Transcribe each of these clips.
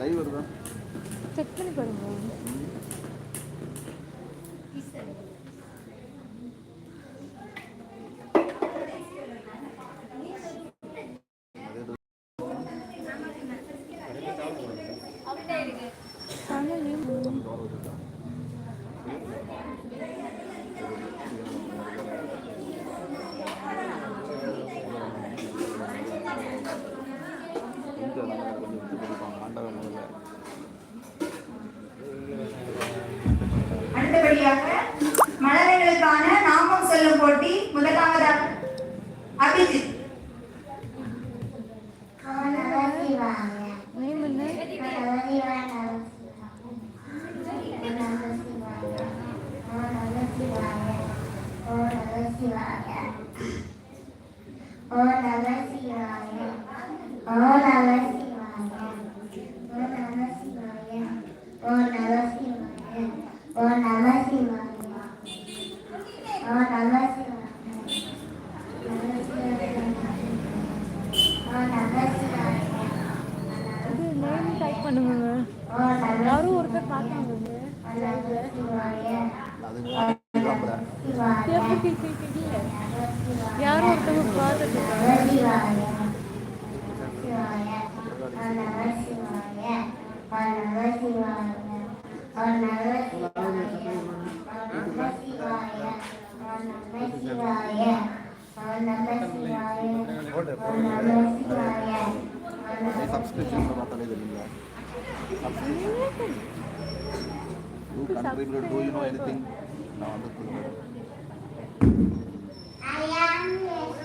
Live வருதா? Check பண்ணி பாருங்க. சேனல் நேம் செல்லும் போட்டி முதலாவதாக அபிஜித் Oh, பண்ணுங்க யாரும் ஒருத்தர் பார்த்தாங்க யாரும் ஒருத்தவங்க பார்த்துட்டு do you know anything? I am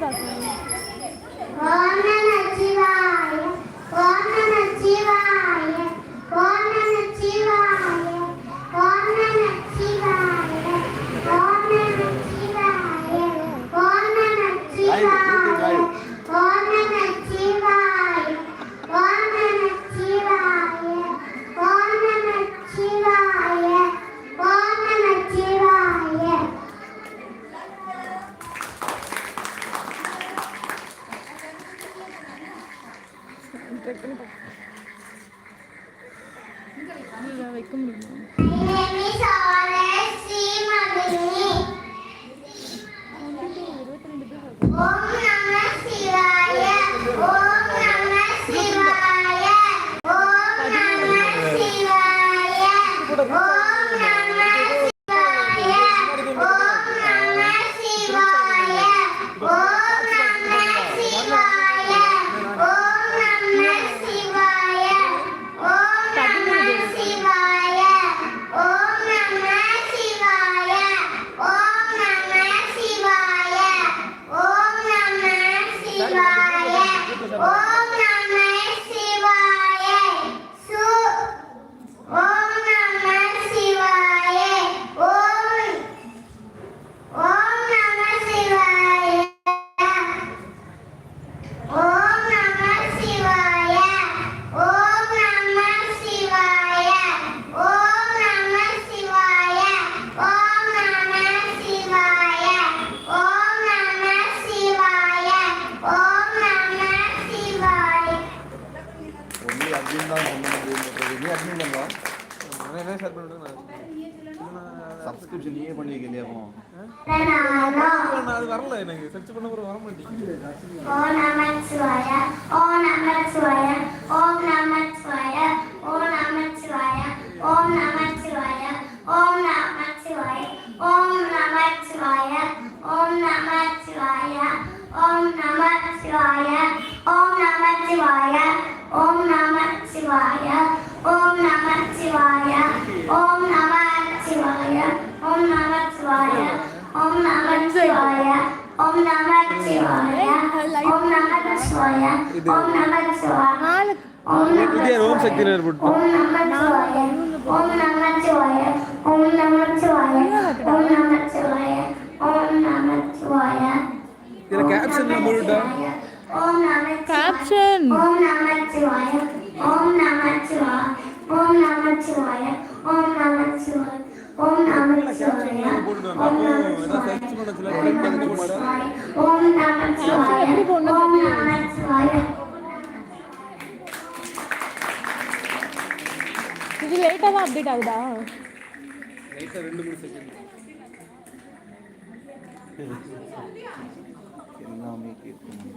だぞ。こんなのちわい、こんなのちわい、こんなのちわい、こんなのちわい。try பண்ணி வைக்க முடியுமா? மெசேஜ் ஷேர் பண்ணிவிடுங்க சப்ஸ்கிரிப்ஷன் நீயே அது வரல எனக்கு. சர்ச் பண்ண வர மாட்டேங்குது. ஓம் நம சிவாய ஓம் நம சிவாய ஓம் நம சிவாய ஓம் நம சிவாய ஓம் நம சிவாய ஓம் நம சிவாய ஓம் நம சிவாய ஓம் நம சிவாய ஓம் நம சிவாய ஓம் நம சிவாய ஓம் நம சிவாய ஓம் நம சிவாய இதுல கேப்ஷன் போட்டுட்டா ஓம் நம கேப்ஷன் ஓம் நம சிவாய ஓம் நம சிவாய ஓம் நம சிவாய ஓம் நம சிவாய் ஓம் நம சிவாய ஓம் இது லேட்டாக தான் அப்டேட் ஆகுதா? லைட்டாக ரெண்டு மூணு செகண்ட் எல்லாமே கேட்கணும்.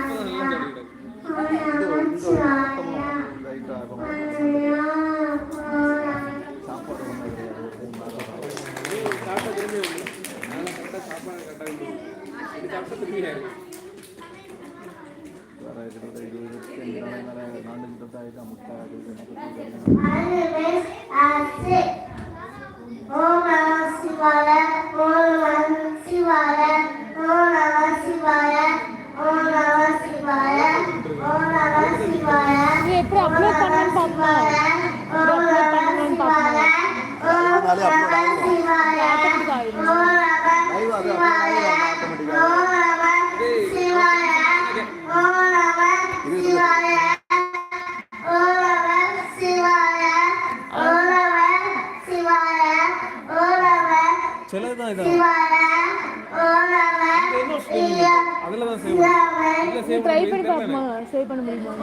Animals are sick. Oh, Namah Shivaya. Oh, Namah Shivaya. Oh, Namah Shivaya. Oh, Namah Shivaya. Oh, Namah Shivaya. ये पूरा अपलोड करना पापा अपलोड करना पापा ओ नमः शिवाय ओ नमः शिवाय அதில் தான் பண்ண முடியுமா?